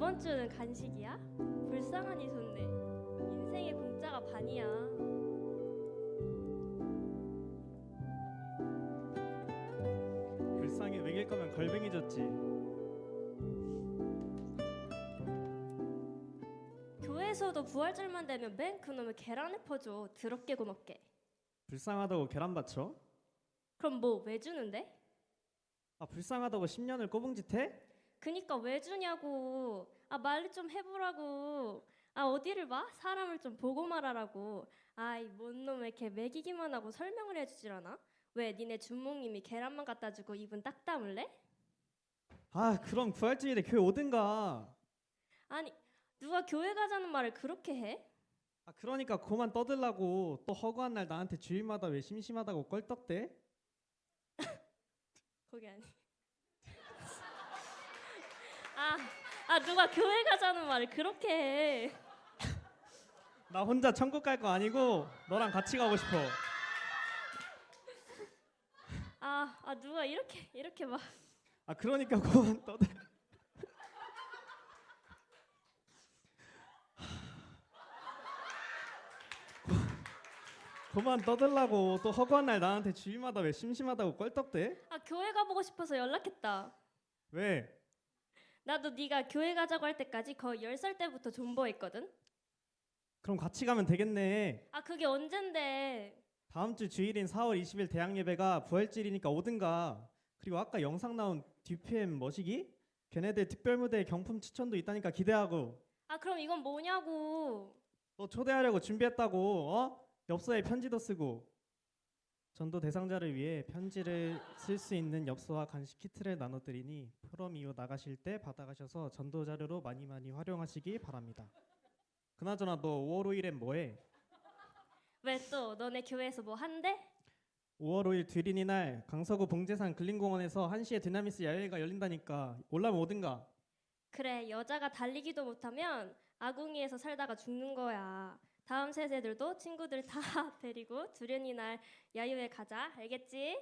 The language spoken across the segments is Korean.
이번 주는 간식이야? 불쌍한 이손네. 인생의 공짜가 반이야. 불쌍해 먹일 거면 걸뱅이 줬지. 교회에서도 부활절만 되면 맨 그놈의 계란을 퍼줘. 더럽게 고맙게. 불쌍하다고 계란 받쳐? 그럼 뭐 왜 주는데? 아 불쌍하다고 10년을 꼬붕짓해? 그니까 왜 주냐고. 아 말을 좀 해보라고. 아 어디를 봐? 사람을 좀 보고 말하라고. 아이 뭔 놈왜 이렇게 먹이기만 하고 설명을 해주질 않아? 왜 니네 준몽님이 계란만 갖다 주고 입은 딱 다물래? 아 그럼 부활주일에 교회 오든가. 아니 누가 교회 가자는 말을 그렇게 해? 아 그러니까 그만 떠들라고 또 허구한 날 나한테 주일마다 왜 심심하다고 껄떡대? 거기 아니. 아, 아 누가 교회 가자는 말을 그렇게 해? 나 혼자 천국 갈 거 아니고 너랑 같이 가고 싶어. 아, 아 누가 이렇게 이렇게 막 아 그러니까 그만 떠들. 그만 떠들라고 또 허구한 날 나한테 주일마다 왜 심심하다고 껄떡대? 아 교회 가보고 싶어서 연락했다. 왜? 나도 네가 교회 가자고 할 때까지 거의 10살 때부터 존버했거든. 그럼 같이 가면 되겠네. 아 그게 언젠데? 다음 주 주일인 4월 20일 대학 예배가 부활절이니까 오든가. 그리고 아까 영상 나온 DPM 머시기? 걔네들 특별 무대 경품 추천도 있다니까 기대하고. 아 그럼 이건 뭐냐고. 너 초대하려고 준비했다고. 어? 엽서에 편지도 쓰고. 전도 대상자를 위해 편지를 쓸 수 있는 엽서와 간식 키트를 나눠드리니 프롬 이후 나가실 때 받아가셔서 전도 자료로 많이 많이 활용하시기 바랍니다. 그나저나 너 5월 5일엔 뭐해? 왜 또 너네 교회에서 뭐 한대? 5월 5일 뒤린이 날 강서구 봉제산 근린공원에서 1시에 드나미스 야외가 열린다니까 올라면 오든가 그래 여자가 달리기도 못하면 아궁이에서 살다가 죽는 거야. 다음 세대들도 친구들 다 데리고 두련이 날 야유회 가자. 알겠지?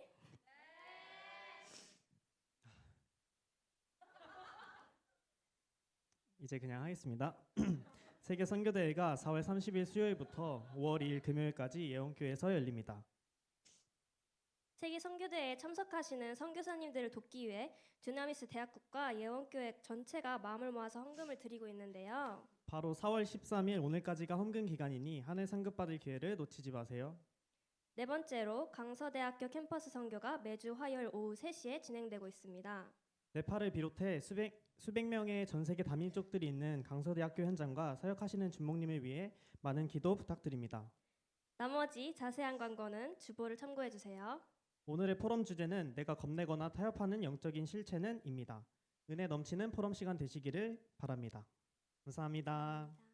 이제 그냥 하겠습니다 세계 선교대회가 4월 30일 수요일부터 5월 2일 금요일까지 예원교회에서 열립니다 세계 선교대회에 참석하시는 선교사님들을 돕기 위해 두나미스 대학국과 예원교회 전체가 마음을 모아서 헌금을 드리고 있는데요. 바로 4월 13일 오늘까지가 헌금 기간이니 하늘 상급 받을 기회를 놓치지 마세요 네 번째로 강서대학교 캠퍼스 선교가 매주 화요일 오후 3시에 진행되고 있습니다. 네팔을 비롯해 수백, 수백 명의 전 세계 다민족들이 있는 강서대학교 현장과 사역하시는 준목님을 위해 많은 기도 부탁드립니다 나머지 자세한 광고는 주보를 참고해 주세요. 오늘의 포럼 주제는 내가 겁내거나 타협하는 영적인 실체는입니다. 은혜 넘치는 포럼 시간 되시기를 바랍 니다. 감사합니다.